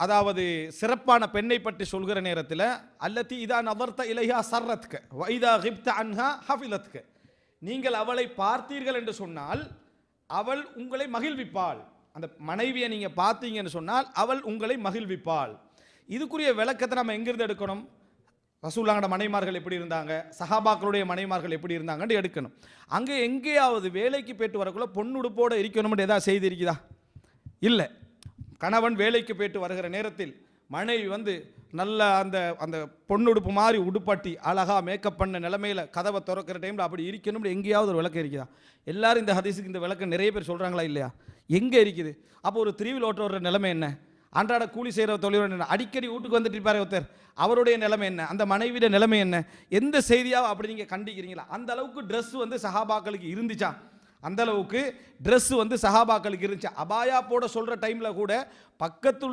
அதாவது சிறப்பான பெண்ணை பற்றி சொல்கிற நேரத்தில் அல்லத்தி இதா நவர்த்த இலையா சர்ரத்க வைதா ஹிப்த அன்ஹா ஹஃபிலத்க. நீங்கள் அவளை பார்த்தீர்கள் என்று சொன்னால் அவள் உங்களை மகிழ்விப்பாள். அந்த மனைவியை நீங்கள் பார்த்தீங்கன்னு சொன்னால் அவள் உங்களை மகிழ்விப்பாள். இதுக்குரிய விளக்கத்தை நம்ம எங்கிருந்து எடுக்கணும்? ரசூல்லாங்கட மனைமார்கள் எப்படி இருந்தாங்க? சஹாபாக்களுடைய மனைமார்கள் எப்படி இருந்தாங்கன்னு எடுக்கணும். அங்கே எங்கேயாவது வேலைக்கு போயிட்டு வரக்குள்ள பொண்ணுடுப்போடு இருக்கணும்னு ஏதாவது செய்தி இருக்குதா? இல்லை. கணவன் வேலைக்கு போயிட்டு வருகிற நேரத்தில் மனைவி வந்து நல்ல அந்த அந்த பொண்ணுடுப்பு மாதிரி உடுப்பாட்டி அழகா மேக்கப் பண்ண நிலமையில கதவை திறக்கிற டைமில் அப்படி இருக்கணும்னு எங்கேயாவது ஒரு விளக்கம் இருக்குதா? எல்லாரும் இந்த ஹதீஸுக்கு இந்த விளக்கம் நிறைய பேர் சொல்கிறாங்களா இல்லையா? எங்கே இருக்குது? அப்போ ஒரு திருவில் ஓட்ட வர்ற நிலைமை என்ன? அன்றாட கூலி செய்கிற தொழில் என்ன அடிக்கடி வீட்டுக்கு வந்துட்டு இருப்பார் ஒருத்தர். அவருடைய நிலைமை என்ன? அந்த மனைவியோட நிலைமை என்ன? எந்த செய்தியாக அப்படி நீங்கள் கண்டிக்கிறீங்களா? அந்த அளவுக்கு ட்ரெஸ் வந்து சஹாபாக்களுக்கு இருந்துச்சா? அந்த அளவுக்கு வந்து சஹாபாக்களுக்கு இருந்துச்சு. அபாயா போட சொல்கிற டைமில் கூட பக்கத்துள்ள